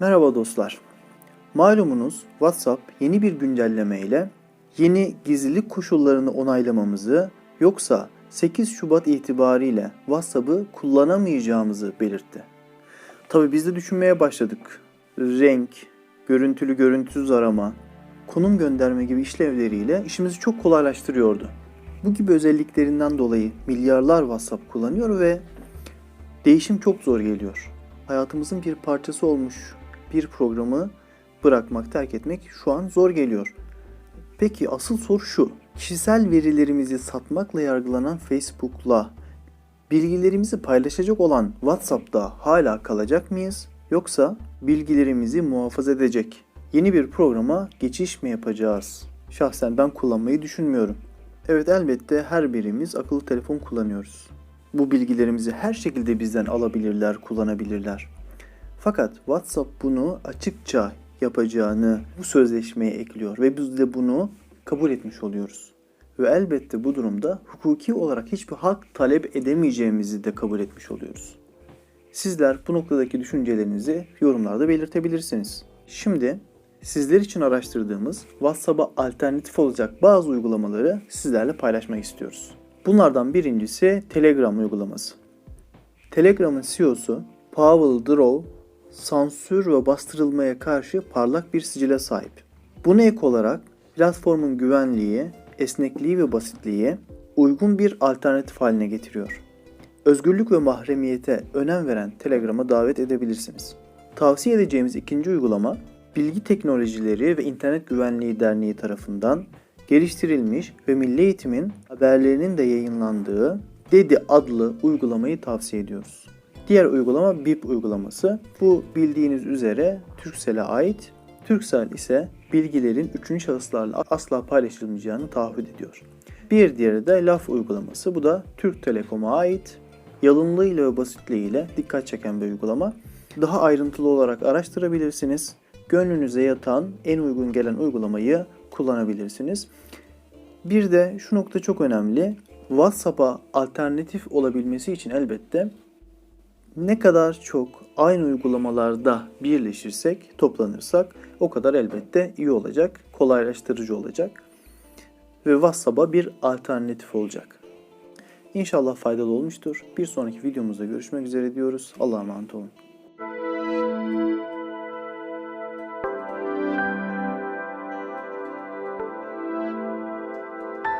Merhaba dostlar. Malumunuz WhatsApp yeni bir güncelleme ile yeni gizlilik koşullarını onaylamamızı yoksa 8 Şubat itibariyle WhatsApp'ı kullanamayacağımızı belirtti. Tabi biz de düşünmeye başladık. Renk, görüntülü görüntüsüz arama, konum gönderme gibi işlevleriyle işimizi çok kolaylaştırıyordu. Bu gibi özelliklerinden dolayı milyarlar WhatsApp kullanıyor ve değişim çok zor geliyor. Hayatımızın bir parçası olmuş bir programı bırakmak, terk etmek şu an zor geliyor. Peki asıl soru şu. Kişisel verilerimizi satmakla yargılanan Facebook'la bilgilerimizi paylaşacak olan WhatsApp'ta hala kalacak mıyız? Yoksa bilgilerimizi muhafaza edecek yeni bir programa geçiş mi yapacağız? Şahsen ben kullanmayı düşünmüyorum. Evet elbette her birimiz akıllı telefon kullanıyoruz. Bu bilgilerimizi her şekilde bizden alabilirler, kullanabilirler. Fakat WhatsApp bunu açıkça yapacağını bu sözleşmeye ekliyor ve biz de bunu kabul etmiş oluyoruz. Ve elbette bu durumda hukuki olarak hiçbir hak talep edemeyeceğimizi de kabul etmiş oluyoruz. Sizler bu noktadaki düşüncelerinizi yorumlarda belirtebilirsiniz. Şimdi sizler için araştırdığımız WhatsApp'a alternatif olacak bazı uygulamaları sizlerle paylaşmak istiyoruz. Bunlardan birincisi Telegram uygulaması. Telegram'ın CEO'su Pavel Durov sansür ve bastırılmaya karşı parlak bir sicile sahip. Buna ek olarak platformun güvenliği, esnekliği ve basitliği uygun bir alternatif haline getiriyor. Özgürlük ve mahremiyete önem veren Telegram'a davet edebilirsiniz. Tavsiye edeceğimiz ikinci uygulama Bilgi Teknolojileri ve İnternet Güvenliği Derneği tarafından geliştirilmiş ve Milli Eğitim'in haberlerinin de yayınlandığı Dedi adlı uygulamayı tavsiye ediyoruz. Diğer uygulama BIP uygulaması. Bu bildiğiniz üzere Turkcell'e ait. Turkcell ise bilgilerin üçüncü şahıslarla asla paylaşılmayacağını taahhüt ediyor. Bir diğeri de LAF uygulaması. Bu da Türk Telekom'a ait. Yalınlığıyla ve basitliğiyle dikkat çeken bir uygulama. Daha ayrıntılı olarak araştırabilirsiniz. Gönlünüze yatan en uygun gelen uygulamayı kullanabilirsiniz. Bir de şu nokta çok önemli. WhatsApp'a alternatif olabilmesi için elbette ne kadar çok aynı uygulamalarda birleşirsek, toplanırsak o kadar elbette iyi olacak, kolaylaştırıcı olacak ve WhatsApp'a bir alternatif olacak. İnşallah faydalı olmuştur. Bir sonraki videomuzda görüşmek üzere diyoruz. Allah'a emanet olun.